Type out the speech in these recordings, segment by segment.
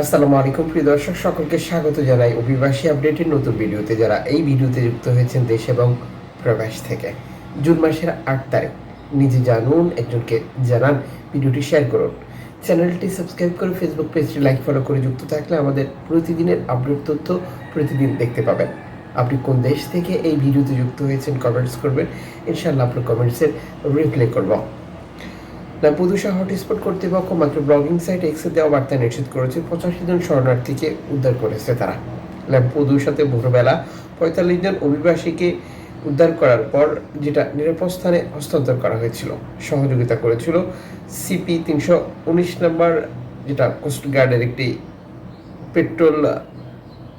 আসসালামু আলাইকুম, প্রিয় দর্শক, সকলকে স্বাগত জানাই অভিবাসী আপডেটের নতুন ভিডিওতে যারা এই ভিডিওতে যুক্ত হয়েছেন দেশ এবং প্রবাস থেকে। জুন মাসের আট তারিখ। নিজে জানুন, একজনকে জানান, ভিডিওটি শেয়ার করুন। চ্যানেলটি সাবস্ক্রাইব করে ফেসবুক পেজটি লাইক, ফলো করে যুক্ত থাকলে আমাদের প্রতিদিনের আপডেট তথ্য প্রতিদিন দেখতে পাবেন। আপনি কোন দেশ থেকে এই ভিডিওতে যুক্ত হয়েছেন কমেন্টস করবেন। ইনশাআল্লাহ আপনার কমেন্টসের রিপ্লাই করব। পুদুষা হটস্পট কর্তৃপক্ষ মাত্র ব্লগিং সাইট এক্সে দেওয়া বার্তা নিশ্চিত করেছে। পঁচাশি জন শরণার্থীকে উদ্ধার করেছে তারা। ল্যাম্পুদুষাতে ভোরবেলা পঁয়তাল্লিশ জন অভিবাসীকে উদ্ধার করার পর যেটা নিরাপদ স্থানে হস্তান্তর করা হয়েছিল, সহযোগিতা করেছিল সিপি তিনশো উনিশ নম্বর, যেটা কোস্টগার্ডের একটি পেট্রোল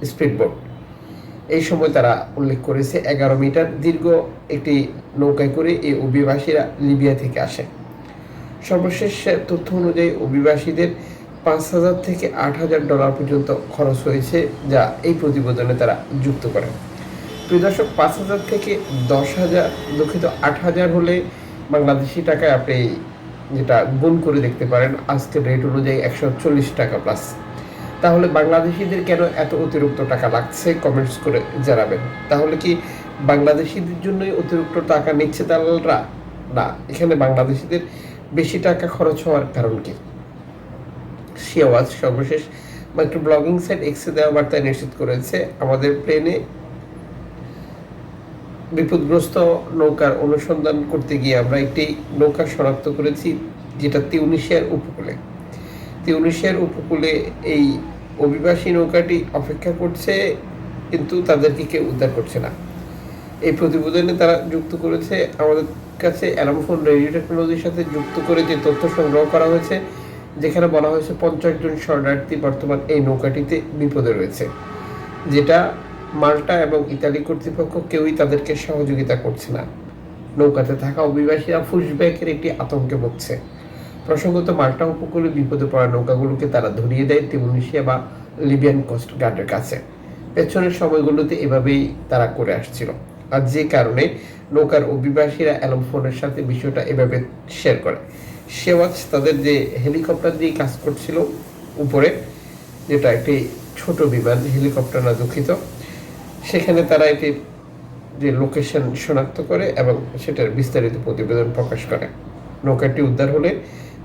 স্পিড বোট এই সময় তারা উল্লেখ করেছে, এগারো মিটার দীর্ঘ একটি নৌকায় করে এই অভিবাসীরা লিবিয়া থেকে আসে। সর্বশেষ তথ্য অনুযায়ী অভিবাসীদের পাঁচ হাজার থেকে আট হাজার ডলার পর্যন্ত খরচ হয়েছে, যা এই প্রতিবেদনে তারা যুক্ত করেন। প্রিয় দর্শক, পাঁচ হাজার থেকে দশ হাজার, দুঃখিত, আট হাজার হলে বাংলাদেশি টাকায় আপনি যেটা গুণ করে দেখতে পারেন, আজকের রেট অনুযায়ী একশো চল্লিশ টাকা প্লাস তাহলে বাংলাদেশিদের কেন এত অতিরিক্ত টাকা লাগছে? কমেন্টস করে জানাবেন। তাহলে কি বাংলাদেশিদের জন্যই অতিরিক্ত টাকা নিচ্ছে দালালরা না, এখানে বাংলাদেশিদের বেশি টাকা খরচ হওয়ার কারণ কি? সে আওয়াজ সর্বশেষ। মাইক্রো ব্লগিং সাইট এক্সে দেওয়া বার্তায় নিশ্চিত করেছে, আমাদের প্লেনে বিপদগ্রস্ত নৌকার অনুসন্ধান করতে গিয়ে আমরা একটি নৌকা শনাক্ত করেছি, যেটা তিউনিশিয়ার উপকূলে। তিউনিশিয়ার উপকূলে এই অভিবাসী নৌকাটি অপেক্ষা করছে, কিন্তু তাদেরকে কেউ উদ্ধার করছে না। এই প্রতিবেদনে তারা যুক্ত করেছে, আমাদের কাছে অ্যালামফোন রেডিও টেকনোলজির সাথে যুক্ত করে যে তথ্য সংগ্রহ করা হয়েছে, যেখানে বলা হয়েছে পঞ্চাশ জন শরণার্থী বর্তমান এই নৌকাটিতে বিপদে রয়েছে, যেটা মাল্টা এবং ইতালি কর্তৃপক্ষ কেউই তাদেরকে সহযোগিতা করছে না। নৌকাতে থাকা অভিবাসীরা ফুসব্যাকের একটি আতঙ্কে ভুগছে। প্রসঙ্গত মাল্টা উপকূলে বিপদে পড়া নৌকাগুলোকে তারা ধরিয়ে দেয় তিউনিশিয়া বা লিবিয়ান কোস্ট গার্ডের কাছে। পেছনের সময়গুলোতে এভাবেই তারা করে আসছিল। আর যে কারণে নৌকার অভিবাসীরা অ্যালম ফোনের সাথে বিষয়টা এভাবে শেয়ার করে। শেওয়াজ তাদের যে হেলিকপ্টার দিয়ে কাজ করছিল উপরে, যেটা একটি ছোট বিমান হেলিকপ্টার না দুঃখিত, সেখানে তারা এটি যে লোকেশন শনাক্ত করে এবং সেটার বিস্তারিত প্রতিবেদন প্রকাশ করে। নৌকাটি উদ্ধার হলে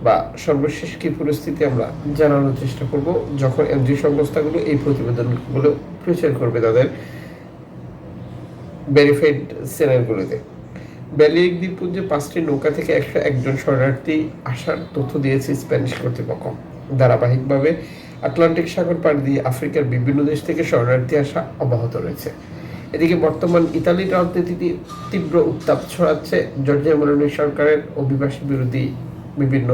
বা সর্বশেষ কি পরিস্থিতি আমরা জানানোর চেষ্টা করব, যখন এনজি সংস্থাগুলো এই প্রতিবেদনগুলো প্রচার করবে তাদের ভেরিফাইড চ্যানেলগুলোতে ব্যালিক দ্বীপপুঞ্জে পাঁচটি নৌকা থেকে একশো একজন শরণার্থী আসার তথ্য দিয়েছে স্প্যানিশ কর্তৃপক্ষ। ধারাবাহিকভাবে আটলান্টিক সাগর পার দিয়ে আফ্রিকার বিভিন্ন দেশ থেকে শরণার্থী আসা অব্যাহত রয়েছে। এদিকে বর্তমান ইতালির রাজনীতিতে তীব্র উত্তাপ ছড়াচ্ছে জর্জিয়া মেলোনি সরকারের অভিবাসী বিরোধী বিভিন্ন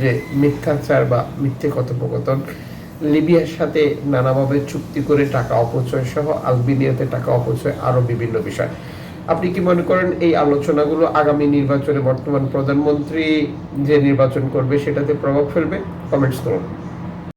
যে মিথ্যাচার বা মিথ্যে কথোপকথন লিবিয়ার সাথে নানাভাবে চুক্তি করে টাকা অপচয় সহ আলবেনিয়াতে টাকা অপচয় আরও বিভিন্ন বিষয়। আপনি কি মনে করেন এই আলোচনাগুলো আগামী নির্বাচনে বর্তমান প্রধানমন্ত্রী যে নির্বাচন করবে সেটাতে প্রভাব ফেলবে? কমেন্টস করুন।